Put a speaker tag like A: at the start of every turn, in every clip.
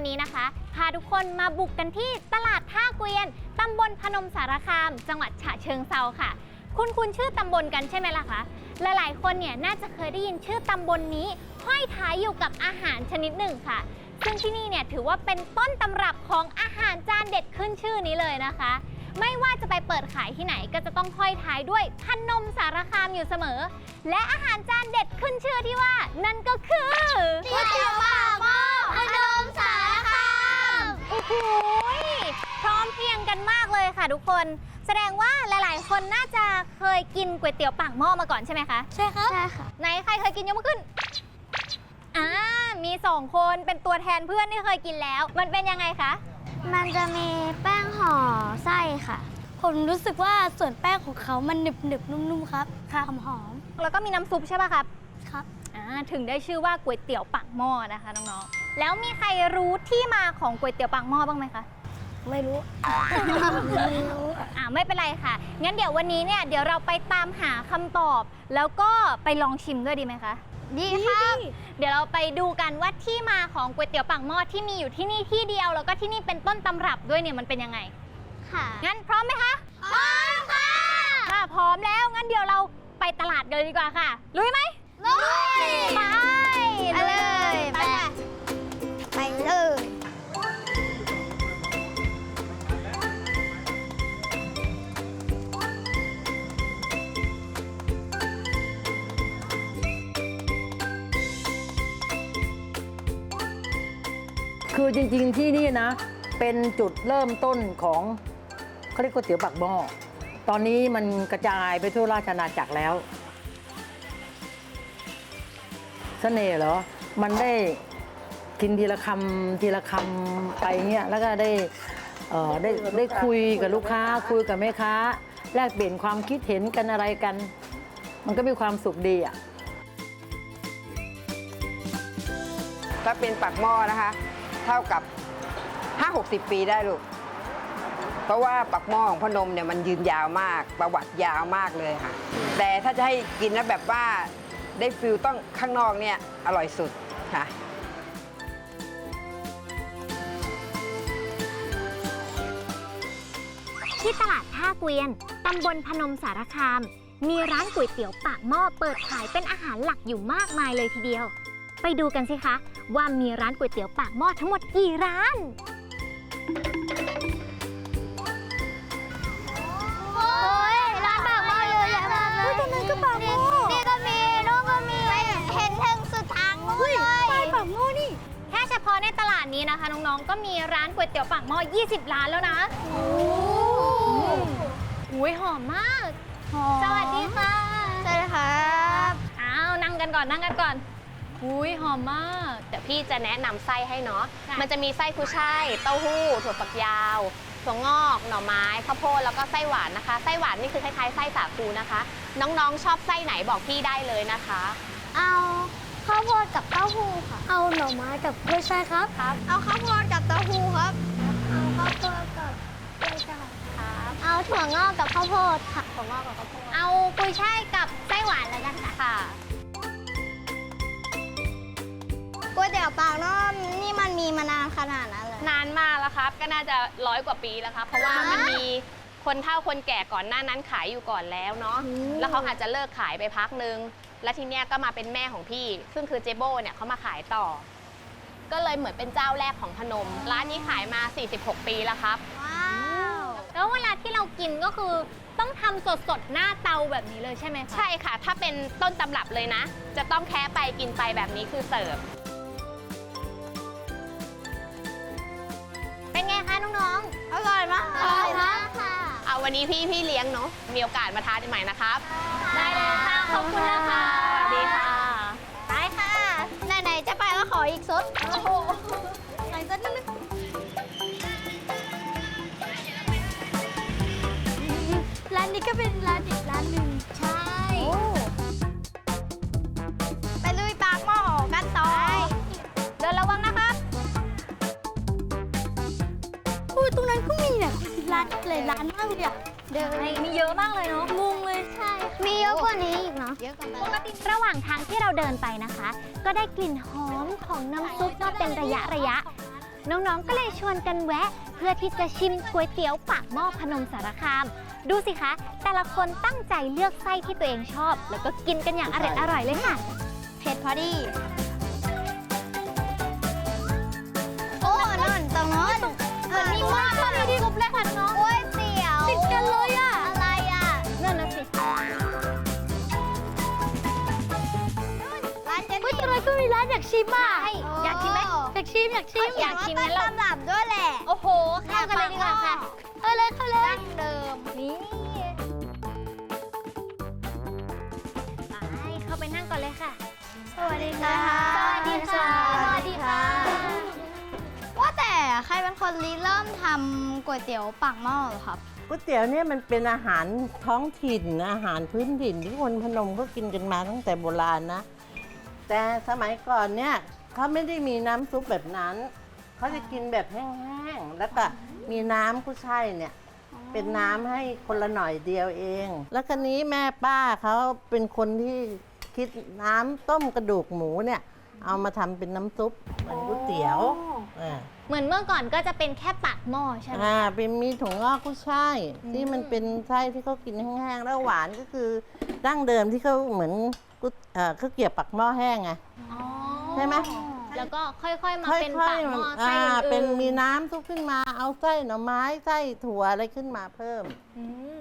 A: วันนี้นะคะ พาทุกคนมาบุกกันที่ตลาดท่าเกวียน ตำบลพนมสารคาม จังหวัดฉะเชิงเซาค่ะ คุณคุณชื่อตำบลกันใช่ไหมล่ะคะหลายๆคนเนี่ยน่าจะเคยได้ยินชื่อตำบลนี้ห้อยท้ายอยู่กับอาหารชนิดหนึ่งค่ะ ซึ่งที่นี่เนี่ยถือว่าเป็นต้นตำรับของอาหารจานเด็ดขึ้นชื่อนี้เลยนะคะ ไม่ว่าจะไปเปิดขายที่ไหนก็จะต้องห้อยท้ายด้วยพนมสารคามอยู่เสมอ และอาหารจานเด็ดขึ้นชื่อที่ว่า นั่นก็คือ
B: ก๋วยเตี๋ยวปากหม้อ
A: โอ้โหพร้อมเพรียงกันมากเลยค่ะทุกคน แสดงว่าหลาย ๆ คนน่าจะเคยกินก๋วยเตี๋ยวปากหม้อมาก่อนใช่ไหมคะ
B: ใช่ครับใช่ค่ะ
A: ไหนใครเคยกินยกมือขึ้น อ่า มีสองคนเป็นตัวแทนเพื่อนที่เคยกินแล้ว มันเป็นยังไงคะ
B: มันจะมีแป้งห่อไส้ค่ะ ผมรู้สึกว่าส่วนแป้งของเขามันหนึบหนึบๆนุ่มๆครับค่ะหอม
A: แล้วก็มีน้ำซุปใช่ป่ะครับ
B: ๆครับ
A: อ่า ถึงได้ชื่อว่าก๋วยเตี๋ยวปากหม้อนะคะน้องๆ แล้วมีใครรู้ที่มาของก๋วยเตี๋ยวปากหม้อบ้างไหมคะ
B: ไม่รู้ไม่รู้
A: อ่าไม่เป็นไรค่ะ งั้นเดี๋ยววันนี้เนี่ยเดี๋ยวเราไปตามหาคำตอบ แล้วก็ไปลองชิมด้วยดีไหมคะ
B: ดีครับ
A: เดี๋ยวเราไปดูกันว่าที่มาของก๋วยเตี๋ยวปากหม้อที่มีอยู่ที่นี่ที่เดียว แล้วก็ที่นี่เป็นต้นตำรับด้วยเนี่ยมันเป็นยังไง
B: ค่ะ
A: งั้นพร้อมไหมคะ
B: พร้อมค่ะ
A: ค่ะพร้อมแล้ว งั้นเดี๋ยวเราไปตลาดกันเลยดีกว่าค่ะ ลุยไหม
B: ลุย
A: ไป
B: ไปเลย ไปไป
C: คือจริง ๆ ที่นี่นะ เป็นจุดเริ่มต้นของเขาเรียกก๋วยเตี๋ยวปากหม้อตอนนี้มันกระจายไปทั่วราชอาณาจักรแล้วเสน่ห์เหรอ มันได้กินทีละคำทีละคำไปเงี้ยแล้วก็ได้เอ่อได้ได้คุยกับลูกค้า คุยกับแม่ค้า แลกเปลี่ยนความคิดเห็นกันอะไรกัน มันก็มีความสุขดีอะ
D: ถ้าเป็นปากหม้อนะคะ เท่ากับ 5-60 ปีได้ลูก เพราะว่าปักหม้อของพนมเนี่ยมันยืนยาวมาก ประวัติยาวมากเลยค่ะ แต่ถ้าจะให้กินแล้วแบบว่าได้ฟิลต้องข้างนอกเนี่ยอร่อยสุดค่ะ
A: ที่ตลาดท่าเกวียน ตำบลพนมสารคาม มีร้านก๋วยเตี๋ยวปากหม้อเปิดขายเป็นอาหารหลักอยู่มากมายเลยทีเดียว ไปดูกันสิคะว่ามีร้านก๋วยเตี๋ยวปากหม้อทั้งหมดกี่ร้าน
B: โอ้ยร้านปากหม้อเยอะแยะมากเลยตรงนั้นก็ปากหม้อ นี่ก็มีนู่นก็มีเห็นถึงสุดทางนู่นเลยไปปากหม้อนี่
A: แค่เฉพาะในตลาดนี้นะคะ น้องๆ ก็มีร้านก๋วยเตี๋ยวปากหม้อ 20 ร้านแล้วนะ
B: โอ้
A: อุ้ยหอมมาก สวัสดีค่ะ
B: สวัสดีครับ
A: อ้าว นั่งกันก่อน นั่งกันก่อน
E: อุ้ยหอมมาก เดี๋ยวพี่จะแนะนำไส้ให้เนาะ
A: ค่ะ
E: มันจะมีไส้กุ้ยช่ายเต้าหู้ ถั่วฝักยาว ถั่วงอก หน่อไม้ ข้าวโพด แล้วก็ไส้หวานนะคะ ไส้หวานนี่คือคล้ายๆไส้สาคูนะคะ น้องๆชอบไส้ไหนบอกพี่ได้เลยนะคะ
B: เอาข้าวโพดกับเต้าหู้ค่ะ เอาหน่อไม้กับกล้วยช่ายครับ
E: ครับ
B: เอาข้าวโพดกับเต้าหู้ครับ เอาข้าวโพดกับกล้วยช่ายครับ เอาถั่วงอกกับข้าวโพดค่ะ ถั่วงอกกับข้าวโพด
A: เอากุยช่ายกับไส้หวานแล้วกันค่ะ
E: ค่ะ
B: ก๋วยเตี๋ยวปากน้อมนี่มันมีมานานขนาดนั้นเลย
E: นานมากแล้วครับ ก็น่าจะร้อยกว่าปีแล้วครับ เพราะว่ามันมีคนเฒ่าคนแก่ก่อนหน้านั้นขายอยู่ก่อนแล้วเนาะ
B: อืม
E: แล้วเขาอาจจะเลิกขายไปพักนึง แล้วทีเนี้ยก็มาเป็นแม่ของพี่ ซึ่งคือเจโบเนี่ยเขามาขายต่อ ก็เลยเหมือนเป็นเจ้าแรกของพนม ร้านนี้ขายมา 46 ปีแล้วครับ
B: ว้าว
A: แล้วเวลาที่เรากินก็คือต้องทำสดๆ หน้าเตาแบบนี้เลยใช่ไหมคะ
E: ใช่ค่ะ ถ้าเป็นต้นตำรับเลยนะ จะต้องแค่ไปกินไปแบบนี้คือเสิร์ฟ
A: เป็นไงคะน้อง
B: อร่อยมาก
A: อร่อยมาก
B: ค่ะ
E: เอาวันนี้พี่พี่เลี้ยงเนาะมีโอกาสมาทานใหม่นะครับ
A: ๆได้เลยค่ะขอบคุณนะคะ
E: สวัสดีค่ะ
B: ไปค่ะ ไหนๆจะไปแล้วขออีกซดโอ้โหไหนซดนิดนึงร้านนี้ก็เป็นร้านอี ร้านหลายร้านมากเลยอะเดิน
A: มีเยอะมากเลยเนาะ
B: งงเลยใช่ มีเยอะกว่านี้อีกเนาะเยอะกว่า
A: ปกติระหว่างทางที่เราเดินไปนะคะ ก็ได้กลิ่นหอมของน้ำซุปมาเป็นระยะระยะ น้องๆก็เลยชวนกันแวะ เพื่อที่จะชิมก๋วยเตี๋ยวปากหม้อพนมสารคาม ดูสิคะ แต่ละคนตั้งใจเลือกไส้ที่ตัวเองชอบ แล้วก็กินกันอย่างอร่อยอร่อยๆเลยค่ะ
B: เผ็ดพอดีโอ้นั่นตรงโน้น
A: เห มือนมีหม้อทอดมีซุปเลยค่ะน้อง
B: ก๋วยเตี๋ยว
A: ติดกันเลยอะ
B: อะไรอะ
A: นั่นนะสิ
B: ร้านเจน
A: เฮ้ยทำไมก็มีร้านอยากชิมอะอยากชิมไหมอยากชิมอยากชิม
B: อยากชิมแล้วตำรับด้วยแหละ
A: โอ้โหเข้ากันเลยดีกว่าค่ะเข้าเลยเข้าเลย
B: ดั้งเดิม
A: นี่ไปเข้าไปนั่งก่อนเลยค่ะ
B: สวัสดีค่ะ
A: ค
B: นริเริ่มทำก๋วยเตี๋ยวปากหม้อเหรอครับ
F: ก๋วยเตี๋ยวเนี่ยมันเป็นอาหารท้องถิ่นอาหารพื้นถิ่นที่คนพนมก็กินกันมาตั้งแต่โบราณนะ แต่สมัยก่อนเนี่ยเขาไม่ได้มีน้ำซุปแบบนั้น เขาจะกินแบบแห้งๆ แล้วก็มีน้ำกุ้ยช่ายเนี่ยเป็นน้ำให้คนละหน่อยเดียวเอง แล้วคันนี้แม่ป้าเขาเป็นคนที่คิดน้ำต้มกระดูกหมูเนี่ย เอามาทำเป็นน้ำซุปเหมือนก๋วยเตี๋ยวอ่า
A: เหมือนเมื่อก่อนก็จะเป็นแค่ปากหม้อใช่ไหม
F: อ่าเป็นมีถุงงอกกุ้ยช่ายที่มันเป็นไส้ที่เขากินแห้งๆแล้วหวานก็คือดั้งเดิมที่เขาเหมือนกุ้ยเอ่อข้าวเกรี๊ยวปักหม้อแห้งไง
A: อ๋อ
F: ใช่ไหม
A: แล้วก็ค่อยๆมา
F: ค่อย
A: เป็น
F: ๆ
A: ปากหม้อ
F: อ่า
A: ไส้อื่นๆ
F: เป็นมีน้ำซุปขึ้นมาเอาไส้หน่อไม้ไส้ถั่วอะไรขึ้นมาเพิ่ม
A: อืม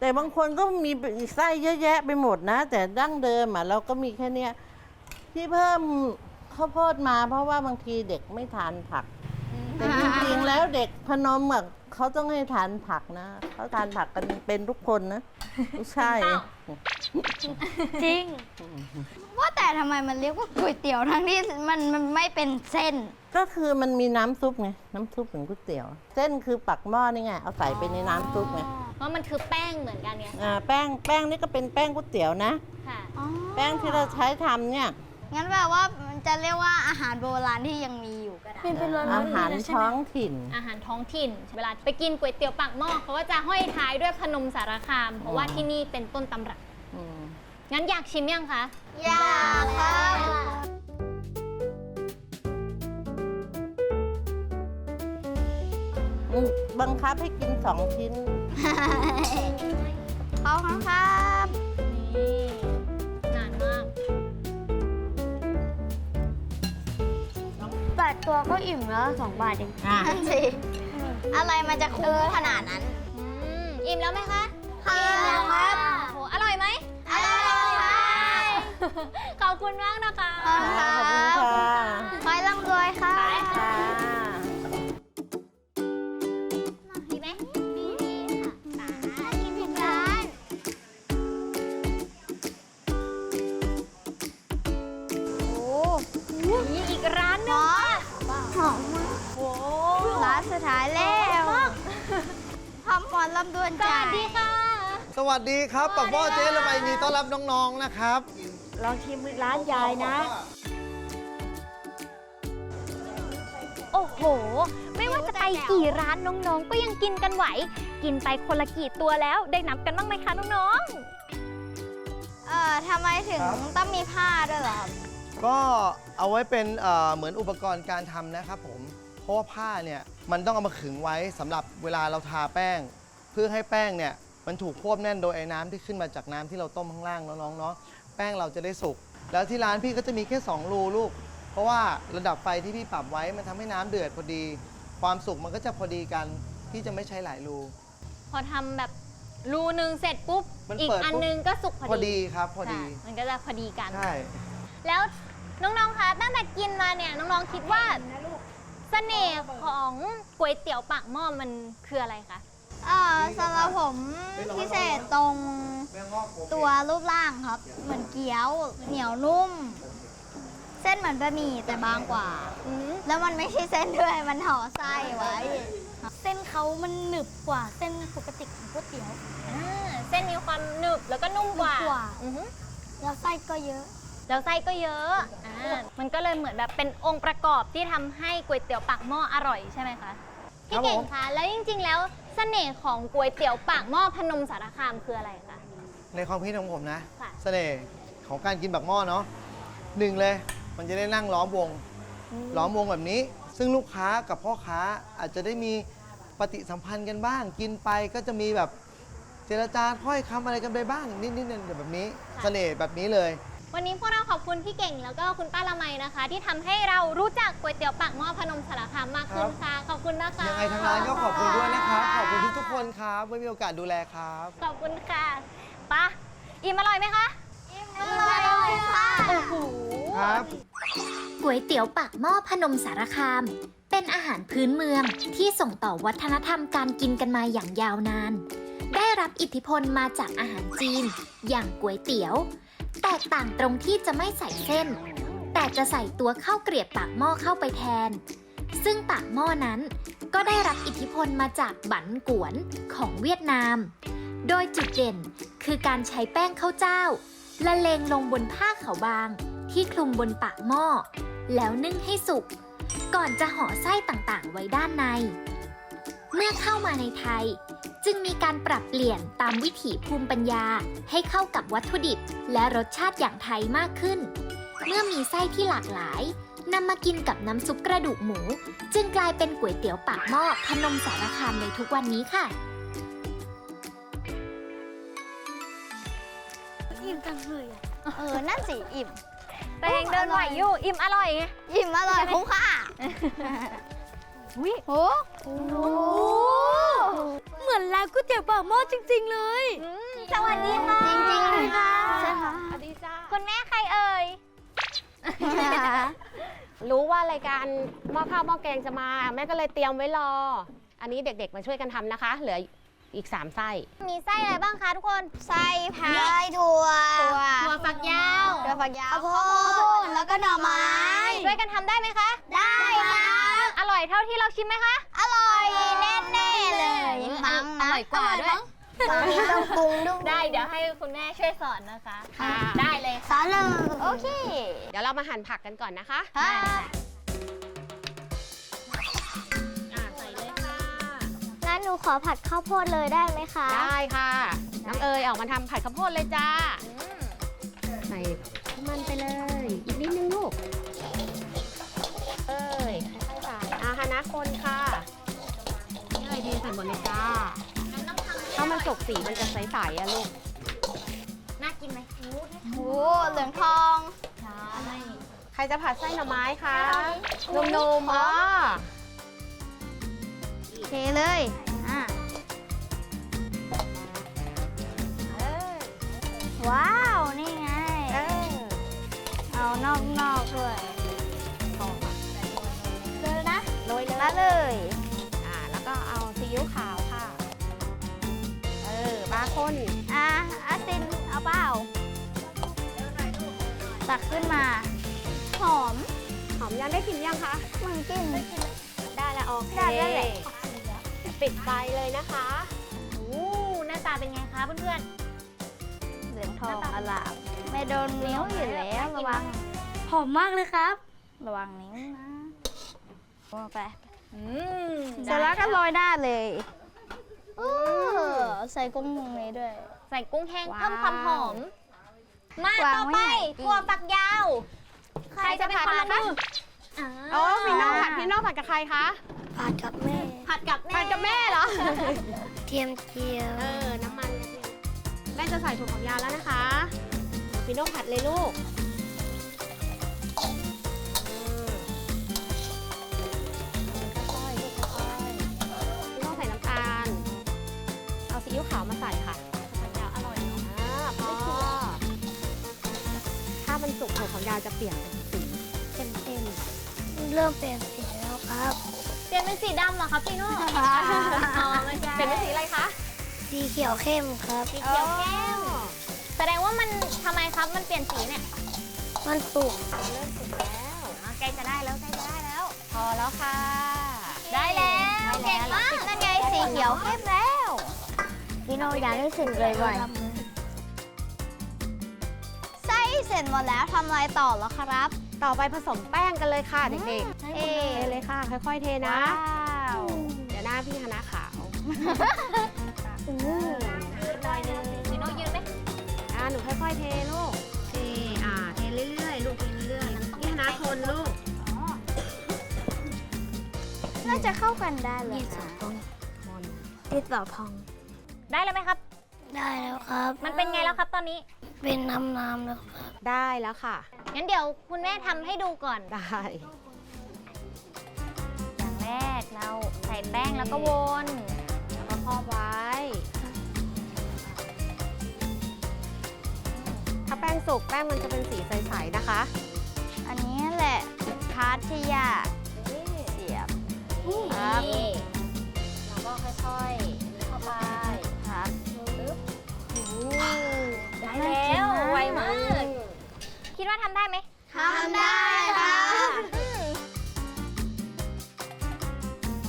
F: แต่บางคนก็มีไส้เยอะแยะไปหมดนะ แต่ดั้งเดิมอะเราก็มีแค่เนี้ยที่เพิ่ม ข้าวโพดมา เพราะว่าบางทีเด็กไม่ทานผักแต่จริงๆแล้วเด็กพนมอะเขาต้องให้ทานผักนะเขาทานผักกันเป็นทุกคนนะไม่ใช่
B: จริง ว่าแต่ทำไมมันเรียกว่าก๋วยเตี๋ยวทั้งที่มันมันไม่เป็นเส้น
F: ก็คือมันมีน้ำซุปไงน้ำซุปเหมือนก๋วยเตี๋ยว เส้นคือปักหม้อนี่ไงเอาใส่ไปในน้ำซุปไง
A: เพราะมันคือแป้งเหมือนกันไง
F: อ่าแป้งแป้งนี่ก็เป็นแป้งก๋วยเตี๋ยวนะ
A: ค่ะ
F: แป้งที่เราใช้ทำเนี่ย
B: งั้นแปลว่ามันจะเรียกว่าอาหารโบราณที่ยังมีอยู่ก็ได้
F: อาหารท้องถิ่น
A: อาหารท้องถิ่น เวลาไปกินก๋วยเตี๋ยวปากหม้อเขาก็จะห้อยท้ายด้วยพนมสารคาม เพราะว่าที่นี่เป็นต้นตำรับ
F: อืม
A: งั้นอยากชิมยังคะ
B: อยากครับ
F: บังคับให้กินสองชิ้น
B: เขาครับ ตัวก็อิ่มแล้วสองบาทเอง
F: อะ
B: นั่นสิ อะไรมันจะคุ้มขนาดนั้น
A: อืมอิ่มแล้วไหมคะ
B: อิ่มแล้วครับ
A: โอ้โหอร่อยไหม
B: อร่อยครับ
A: ขอบคุณมากนะคะ
B: ขอบคุณ
F: ขอบคุณค่ะ
B: หมอนลำดวน
A: ส
B: จ่า
A: วัสดีค่ะ
G: สวัสดีครับปักหม้อเจ๊ละไมยินดีต้อนรับน้องๆนะครับ
F: ลองชิมร้านยายนะ
A: โอ้โห ไม่ว่าจะไปกี่ร้านน้องๆ ก็ยังกินกันไหว กินไปคนละกี่ตัวแล้วได้นับกันบ้างไหมคะน้อง
B: เอ่อทำไมถึงต้องมีผ้าด้วยเหรอครับ
G: ก็เอาไว้เป็นเอ่อเหมือนอุปกรณ์การทำนะครับผม เพราะว่าผ้าเนี่ยมันต้องเอามาขึงไว้สำหรับเวลาเราทาแป้ง เพื่อให้แป้งเนี่ยมันถูกควบแน่นโดยไอ้น้ำที่ขึ้นมาจากน้ำที่เราต้มข้างล่างเนาะน้องๆเนาะแป้งเราจะได้สุก แล้วที่ร้านพี่ก็จะมีแค่ 2 รูลูก เพราะว่าระดับไฟที่พี่ปรับไว้มันทำให้น้ำเดือดพอดี ความสุกมันก็จะพอดีกัน พี่จะไม่ใช้หลายรู
A: ๆพอทำแบบรูหนึ่งเสร็จปุ๊บ
G: มัน
A: อีก
G: เปิด
A: อัน
G: ปุ๊บ
A: หนึงก็สุกพอดี
G: พอดีครับพอดี
A: ค่ะมันก็จะพอดีกัน
G: ใช่
A: แล้วน้องๆ คะ ตั้งแต่กินมาเนี่ยน้องๆ คิดว่าเสน่ห์ของก๋วยเตี๋ยวปากหม้อมันคืออะไรคะ
B: เอ่อสำหรับผมพิเศษตรงตัวรูปร่างครับ เหมือนเกี๊ยว เหนียวนุ่ม เส้นเหมือนบะหมี่แต่บางกว่า
A: อืม
B: แล้วมันไม่ใช่เส้นด้วย มันห่อไส้ไว้ เส้นเขามันหนึบกว่าเส้นปกติของก๋วยเตี๋ยว
A: อ่าเส้นมีความหนึบแล้วก็นุ่มกว่า
B: นุ่มกว่า
A: อือฮึ
B: แล้วไส้ก็เยอะ
A: แล้วไส้ก็เยอะ อ่า มันก็เลยเหมือนแบบเป็นองค์ประกอบที่ทำให้ก๋วยเตี๋ยวปากหม้ออร่อยใช่ไหมคะ พี่เก่งคะ แล้วจริง ๆ แล้วเสน่ห์ของก๋วยเตี๋ยวปากหม้อพนมสารคามคืออะไรคะ
G: ในความคิดของผมนะ
A: ค่ะ
G: เสน่ห์ของการกินบักหม้อเนาะหนึ่งเลย มันจะได้นั่งล้อมวง ล้อมวงแบบนี้ ซึ่งลูกค้ากับพ่อค้าอาจจะได้มีปฏิสัมพันธ์กันบ้าง กินไปก็จะมีแบบเจรจาถ้อยคำอะไรกันไปบ้างนิดๆหน่อยๆแบบนี้ เสน่ห์แบบนี้เลย
A: วันนี้พวกเราขอบคุณพี่เก่งแล้วก็คุณป้าละไมนะคะ ที่ทำให้เรารู้จักก๋วยเตี๋ยวปากหม้อพนมสารคามมากขึ้นค่ะ ขอบคุณนะคะ
G: ยังไงทางร้านก็ขอบคุณด้วยนะครับขอบคุณทุกๆคนครับไว้มีโอกาสดูแลครับ
A: ขอบคุณค่ะไป้าอิ่มอร่อยไหมคะ
B: อร่อยค่ะ
A: โอ้โห
G: ครับ
H: ก๋วยเตี๋ยวปากหม้อพนมสารคาม เป็นอาหารพื้นเมืองที่ส่งต่อวัฒนธรรมการกินกันมาอย่างยาวนาน ได้รับอิทธิพลมาจากอาหารจีน อย่างก๋วยเตี๋ยว แตกต่างตรงที่จะไม่ใส่เส้น แต่จะใส่ตัวข้าวเกรียบปากหม้อเข้าไปแทน ซึ่งปากหม้อนั้นก็ได้รับอิทธิพลมาจากบันกวนของเวียดนาม โดยจุดเด่นคือการใช้แป้งข้าวเจ้า ละเลงลงบนผ้าขาวบาง ที่คลุมบนปากหม้อ แล้วนึ่งให้สุก ก่อนจะห่อไส้ต่างๆ ไว้ด้านใน เมื่อเข้ามาในไทย จึงมีการปรับเปลี่ยนตามวิถีภูมิปัญญา ให้เข้ากับวัตถุดิบ และรสชาติอย่างไทยมากขึ้น เมื่อมีไส้ที่หลากหลายนำมากินกับน้ำซุปกระดูกหมู จึงกลายเป็นก๋วยเตี๋ยวปากหม้อพนมสารคามในทุกวันนี้ค่ะ
B: เออ นั่นสิ อิ่ม
A: แต่ยังเดินไหวอยู่ อิ่มอร่อยไง
B: อิ่มอร่อยคุ้มค่า
A: วิ
B: โอ้โห
I: เหมือนร้านก๋วยเตี๋ยวปากหม้อจริง ๆ เลย
A: สวัสดีค่ะ
B: จริงๆเลยค่ะ
A: ใช่ค่ะ
E: สวัสดีจ้า
A: คุณแม่ใครเอ่ย
E: รู้ว่ารายการหม้อข้าวหม้อแกงจะมา แม่ก็เลยเตรียมไว้รอ อันนี้เด็กๆมาช่วยกันทำนะคะ เหลืออีก 3 ไส้
A: มีไส้อะไรบ้างคะทุกคน
B: ไส้พายถั่ว
A: ถั่วฝักยาว
B: ถั่วฝักยาวข้าวโพดแล้วก็หน่อไม้
A: ช่วยกันทำได้ไหมคะ
B: ได้ค่ะ
A: อร่อยเท่าที่เราชิมไหมคะ
B: อร่อยแน่ๆเลยมั้งนะ
A: อร่อยกว่าด้วย
B: ตอนนี้ต้องปรุงด้วย
A: ได้เดี๋ยวให้คุณแม่ช่วยสอนนะคะ
E: ค่ะ
A: ได้เลย
B: สอนเลยโอเค
E: เดี๋ยวเรามาหั่นผักกันก่อนนะคะ
B: ค่ะ
E: อ่าใส่เลยค่ะ
B: งั้นหนูขอผัดข้าวโพดเลยได้ไหมคะ
E: ได้ค่ะ น้องเอ๋ยออกมาทำผัดข้าวโพดเลยจ้า ใส่น้ำมันไปเลย อีกนิดนึงลูกเคนค่ะนี่เลยดีใส่หมดเลยจ้าถ้ามันสุกสีมันจะใสๆอะลูก
A: น่ากินไหม
B: โอ้เหลืองทอง
A: ใช่
E: ใครจะผัดไส้หน่อไม้คะนุ่มๆอ๋อ
B: เทเลย ตักขึ้นมา หอม
E: หอมยังได้กลิ่นยังคะ
B: เหมือนกลิน
E: ได้แล้วโอเค
B: ได้แล้วแหละ
E: ปิดไฟเลยนะคะ
A: โอ้หน้าตาเป็นไงคะเพื่อน
B: เหลืองทองอลามไม่โดนนิ้วอยู่แล้วระวัง
I: หอมมากเลยครับ
B: ระวังนิ้วนะลงไป
A: ๆอืม
B: เสร็จแล้วก็โรยหน้าเลยเออใส่กุ้งตรงนี้ด้วย
A: ใส่กุ้งแห้ง
B: ว้าว
A: เพิ่มความหอม มาวา
B: ง
A: ต่อ
B: ไว้
A: ไป
B: ไหนดี
A: ถั่วฝักยาว ใครจะเป็นคนลงมือ
E: โอ้พี่น้องผัดพี่น้องผัดกับใครคะ
I: ผัดกับแม่
A: ผัดกับแม่
E: ผัดกับแม่เหรอ
I: เทียมเจียว
E: เออน้ำมันกระเทียมแม่จะใส่ถั่วฝักยาวแล้วนะคะพี่น้องผัดเลยลูกอืมค่อยๆลูกค่อยๆพี่น้องใส่น้ำตาลเอาซีอิ๊วขาวมา จะเปลี่ยนเป็นสีเข้มๆ
I: เริ่มเปลี่ยนสีแล้วครับ
A: เปลี่ยนเป็นสีดำเหรอครับพี่โน่อ๋อไม่ใช่
E: เป็นสีอะไรคะ
I: สีเขียวเข้มครับ
A: สีเขียวเข้มแสดงว่ามันทำไมครับมันเปลี่ยนสีเนี่ย
I: มันสุก
E: เริ่มสุกแล้ว
A: อ๋อใกล้จะได้แล้วใกล้จะได้แล้ว
E: พอแล้วค่ะ
A: ได้แล้วเก่งมาก
B: นั่นไงสีเขียวเข้มแล้ว พี่โนอยากให้สึกเลยบ่อยไส้ เสร็จหมดแล้วทำอะไรต่อแล้วครับ
E: ต่อไปผสมแป้งกันเลยค่ะเด็ก
B: เอ๊
E: ๆเทเลยค่ะ ค่อยๆเทนะ
B: ว้าว
E: เดี๋ยวหน้าพี่คณะขาว
A: หน่อยนึงพี่โน่ยืนไหม
E: อ่าหนูค่อยๆเทลูกเทอ่าเทเรื่อยๆลูกเทเรื่อยๆพี่คณะคนลูก
B: จะเข้ากันได้เลย
I: ดินสอ
B: ค่ะ
I: พอง
B: ดินสอพอง
A: ได้แล้วไหมครับ
I: ได้แล้วครับ
A: มันเป็นไงแล้วครับตอนนี้
I: เป็นน้ำน้ำๆแล้วครับ
E: ได้แล้วค่ะ
A: งั้นเดี๋ยวคุณแม่ทำให้ดูก่อน
E: ได้
A: อย่างแรกเราใส่แป้งแล้วก็วน
E: แล้วก็ครอบไว้ ถ้าแป้งสุกแป้งมันจะเป็นสีใสๆนะคะ
B: อันนี้แหละพาร์ทที่ยากเสียบครับ
A: นี่แล้วก็ค่อยๆเข้าไป
B: ครับ
A: ปึ๊บได้ แล้วไวมากคิดว่าทำได้ไหม
B: ทำได้ค่ะ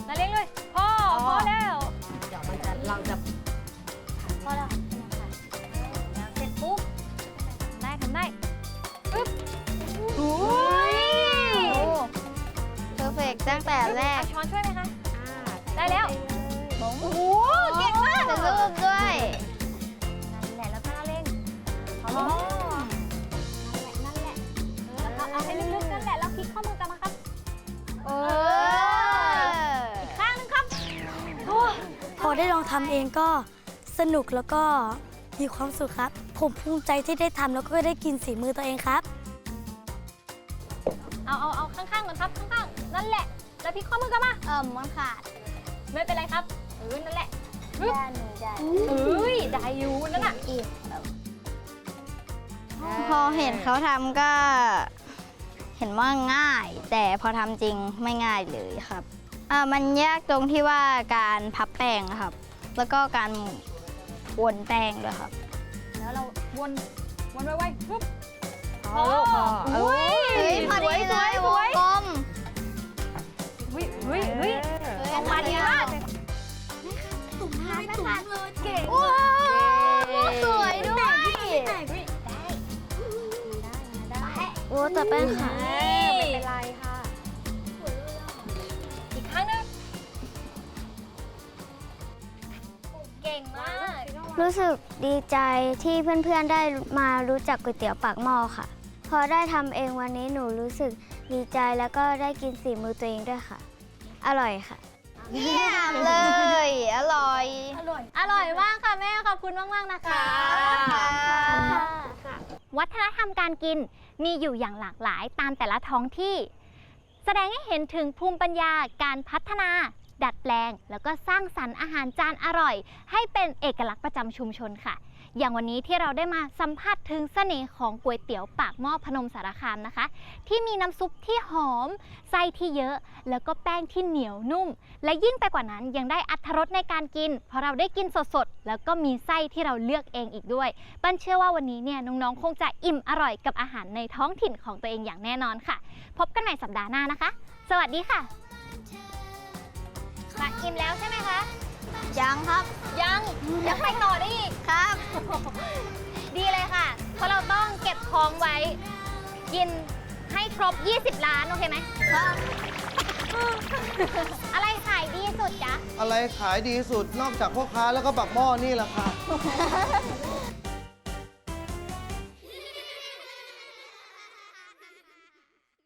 A: เราเรียกเลยพ่อพอแล้ว
E: เดี๋ยวมันจะเราจะ
A: พอแล้วแล้วเสร็จปุ๊บทำได้ทำได้ปึ๊บโอ้ย
B: เพอร์เฟกตั้งแต่แรก
A: เอาช้อนช่วยไหมคะ
E: อ่า
A: ได้แล้วโอ้โหเก่งมาก
B: เป็นรูปด้วย
I: ได้ลองทำเองก็สนุกแล้วก็มีความสุขครับ ผมภูมิใจที่ได้ทำแล้วก็ได้กินสีมือตัวเองครับ
A: เอาเอาเอาข้างๆก่อนครับข้างๆนั่นแหละ แล้วพลิกข้อมือกลับมา
B: เออมันขาด
A: ไม่เป็นไรครับเออนั่นแหละ
B: ด้านหนึ่งได้
A: เอ้ยได้อยู่นั่นน่ะ
B: อีกพอเห็นเขาทำก็ เห็นว่าง่าย แต่พอทำจริงไม่ง่ายเลยครับ อ่ามันยากตรงที่ว่าการพับแป้งอะครับ แล้วก็การวนแป้งด้วยครับ
A: แล้วเราวนวนไวๆปุ๊บ
E: พอลูกพอเออ
B: เฮ้ยพอดีเลยวงกลม
A: เฮ้ยเฮ้ยเฮ้ยออกมาดีมาก
B: เก่งว้าวสวยด้วย
I: โอ้แต่แป้งขาด รู้สึกดีใจที่เพื่อนๆได้มารู้จักก๋วยเตี๋ยวปากหม้อค่ะ พอได้ทำเองวันนี้หนูรู้สึกดีใจแล้วก็ได้กินสีมือตัวเองด้วยค่ะ อร่อยค่ะ
B: เยี่ยมเลย อร่อย
A: อร่อย อร่อยมากค่ะแม่ขอบคุณมากๆนะคะวัฒนธรรมการกินมีอยู่อย่างหลากหลายตามแต่ละท้องที่ แสดงให้เห็นถึงภูมิปัญญาการพัฒนา ดัดแปลง แล้วก็สร้างสรรค์อาหารจานอร่อย ให้เป็นเอกลักษณ์ประจำชุมชนค่ะ อย่างวันนี้ที่เราได้มาสัมผัสถึงเสน่ห์ของก๋วยเตี๋ยวปากหม้อพนมสารคามนะคะ ที่มีน้ำซุปที่หอม ไส้ที่เยอะ แล้วก็แป้งที่เหนียวนุ่ม และยิ่งไปกว่านั้นยังได้อัตรสในการกิน เพราะเราได้กินสดๆ แล้วก็มีไส้ที่เราเลือกเองอีกด้วยปั้นเชื่อว่าวันนี้เนี่ยน้องๆ คงจะอิ่มอร่อยกับอาหารในท้องถิ่นของตัวเองอย่างแน่นอนค่ะ พบกันใหม่สัปดาห์หน้านะคะ สวัสดีค่ะ มาอิ่มแล้วใช่ไหมคะ
B: ยังครับ
A: ยังยังไปต่อได้อีก
B: ครับ
A: ดีเลยค่ะ เพราะเราต้องเก็บของไว้ กินให้ครบ 20 ล้าน โอเคไหมครับ อะไรขายดีสุดจ๊ะ
G: อะไรขายดีสุดนอกจากพ่อค้าแล้วก็ปักหม้อนี่แหละค่ะ